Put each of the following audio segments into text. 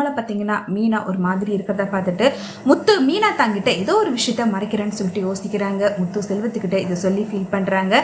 ப்ரொமோல பார்த்தீங்கன்னா மீனா ஒரு மாதிரி இருக்கிறத பார்த்துட்டு முத்து மீனா தாங்கிட்ட ஏதோ ஒரு விஷயத்த மறைக்கிறேன்னு சொல்லிட்டு யோசிக்கிறாங்க. முத்து செல்வத்துக்கிட்ட இதை சொல்லி ஃபீல் பண்ணுறாங்க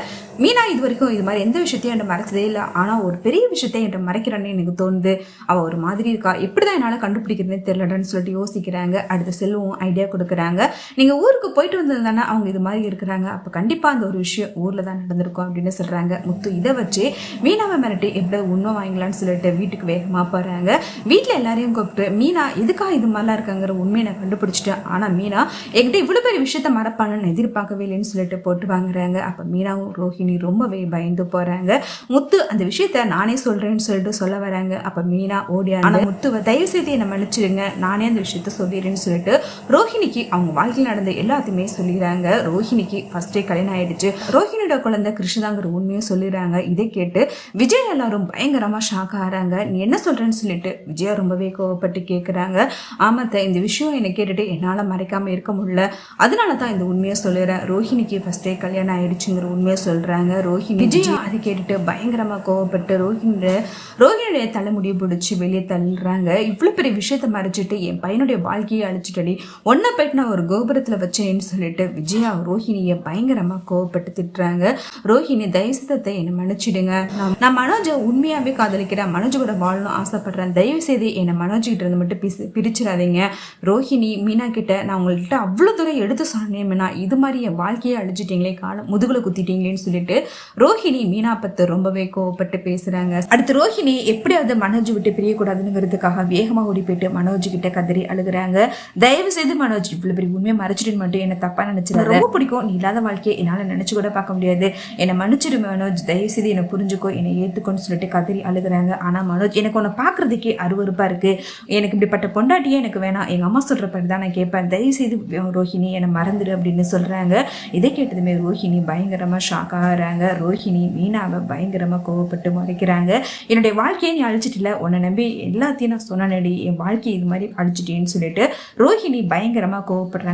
மீனா இது வரைக்கும் இது மாதிரி எந்த விஷயத்தையும் என்கிட்ட மறைச்சதே இல்லை. ஆனால் ஒரு பெரிய விஷயத்தை என்கிட்ட மறைக்கிறான்னு எனக்கு தோணுது. அவள் ஒரு மாதிரி இருக்கா? எப்படி தான் என்னால் கண்டுபிடிக்கிறதுனே தெரியலன்னு சொல்லிட்டு யோசிக்கிறாங்க. அடுத்த செல்வம் ஐடியா கொடுக்குறாங்க. நீங்கள் ஊருக்கு போயிட்டு வந்தது அவங்க இது மாதிரி இருக்கிறாங்க. அப்போ கண்டிப்பாக அந்த ஒரு விஷயம் ஊரில் தான் நடந்திருக்கும் அப்படின்னு சொல்கிறாங்க முத்து இதை வச்சு மீனாவை மிரட்டி எப்படி உண்மை வாங்கலான்னு சொல்லிட்டு வீட்டுக்கு வேகமாக போகிறாங்க வீட்டில் எல்லாரையும் கூப்பிட்டு மீனா எதுக்காக இது மாதிரிலாம் இருக்காங்கிற உண்மையை நான் கண்டுபிடிச்சிட்டு ஆனால் மீனா என்கிட்ட இவ்வளோ பெரிய விஷயத்த மறப்பானு எதிர்பார்க்கவே இல்லைன்னு சொல்லிட்டு போட்டு வாங்குறாங்க. அப்போ மீனாவும் ரோஹிணி ரொம்பவே பயந்து போகிறாங்க முத்து அந்த விஷயத்த நானே சொல்கிறேன்னு சொல்லிட்டு சொல்ல வராங்க. அப்போ மீனா ஓடியா ஆனால் முத்துவை தயவு செய்து என்னை மன்னிச்சிடுங்க. நானே அந்த விஷயத்த சொல்லிடுறேன்னு சொல்லிட்டு ரோஹிணிக்கு அவங்க வாழ்க்கையில் நடந்த எல்லாத்தையுமே சொல்லிடுறாங்க. ரோஹிணிக்கு ஃபர்ஸ்டே கல்யாணம் ஆயிடுச்சு. ரோஹிணியோட குழந்தை கிருஷ்ணதாங்கிற உண்மையும் சொல்லிடுறாங்க. இதை கேட்டு விஜய் எல்லாரும் பயங்கரமா ஷாக் ஆகிறாங்க. நீ என்ன சொல்றேன்னு சொல்லிட்டு விஜயா ரொம்பவே கோவப்பட்டு கேட்குறாங்க ஆமாத்த இந்த விஷயம் என்னை கேட்டுட்டு என்னால் மறைக்காம இருக்க முடியல. அதனால தான் இந்த உண்மையை சொல்லிடுறேன் ரோஹிணிக்கு ஃபர்ஸ்டே கல்யாணம் ஆயிடுச்சுங்கிற உண்மையை சொல்றாங்க. ரோஹிணி விஜயா அதை கேட்டுட்டு பயங்கரமா கோவப்பட்டு ரோஹிணியோட ரோஹிணியோட தலைமுடியை பிடிச்சி வெளியே தள்ளுறாங்க. இவ்வளோ பெரிய விஷயத்த மறைச்சிட்டு என் பையனுடைய வாழ்க்கையை அழிச்சிட்டடி. ஒன்றை போயிட்டு நான் ஒரு கோபுரத்தில் வச்சேன்னு சொல்லிட்டு விஜயா ரோஹிணியை பயங்கரமாக கோவப்பட்டு திட்டுறாங்க. ரோஹிணி தயவுசத்தை என்னை மன்னிச்சிடுங்க. நான் மனோஜை உண்மையாகவே காதலிக்கிறேன். மனோஜ் கூட வாழணும் ஆசைப்படுறேன். தயவு செய்து என்னை மனோஜ் கிட்ட இருந்து மட்டும் பிரிச்சிடாதீங்க. ரோஹிணி மீனா கிட்ட நான் உங்கள்கிட்ட அவ்வளோ தூரம் எடுத்து சொன்னேன் மீனா. இது மாதிரி என் வாழ்க்கையை அழிச்சிட்டிங்களே காலம் முதுகில் குத்திட்டீங்களேன்னு சொல்லிட்டு ரோஹிணி மீனா பத்து ரொம்பவே கோவப்பட்டு பேசுகிறாங்க அடுத்து ரோஹிணி எப்படியாவது மனோஜ் விட்டு பிரியக்கூடாதுங்கிறதுக்காக வேகமாக ஓடி போயிட்டு மனோஜ் கிட்ட கதறி அழுகுறாங்க. தயவு செய்து மனோஜ் இவ்வளோ பெரிய உண்மையை மறைச்சிட்டு மட்டும் என்னை தப்பாக நினைச்சிருந்தா ரொம்ப பிடிக்கும். நீ இல்லாத வாழ்க்கையை என்னால் நினச்சி கூட பார்க்க முடியாது. என்னை மன்னிச்சிடு மனோஜ். தயவு செய்து என்னை புரிஞ்சுக்கோ என்னை ஏற்றுக்கோன்னு சொல்லிட்டு கதறி அழுகுறாங்க. ஆனால் மனோஜ் எனக்கு உன்னை பார்க்கறதுக்கே அருவறுப்பாக இருக்குது எனக்கு இப்படிப்பட்ட பொண்டாட்டியே எனக்கு வேணாம். எங்கள் அம்மா சொல்றபடி தான் நான் கேட்பேன் தயவு செய்து ரோஹிணி என்னை மறந்துடு அப்படின்னு சொல்றாங்க. இதை கேட்டதுமே ரோஹிணி பயங்கரமா ஷாக் ஆகிறாங்க. ரோஹிணி மீனாவை பயங்கரமா கோவப்பட்டு மறைக்கிறாங்க. என்னுடைய வாழ்க்கையை நீ அழிச்சிட்டில உன்னை நம்பி எல்லாத்தையும் நான் சொன்னேன் என் வாழ்க்கையை இது மாதிரி அழிச்சிட்டேன்னு சொல்லிட்டு ரோஹிணி பயங்கரமா கோவப்படுறாங்க.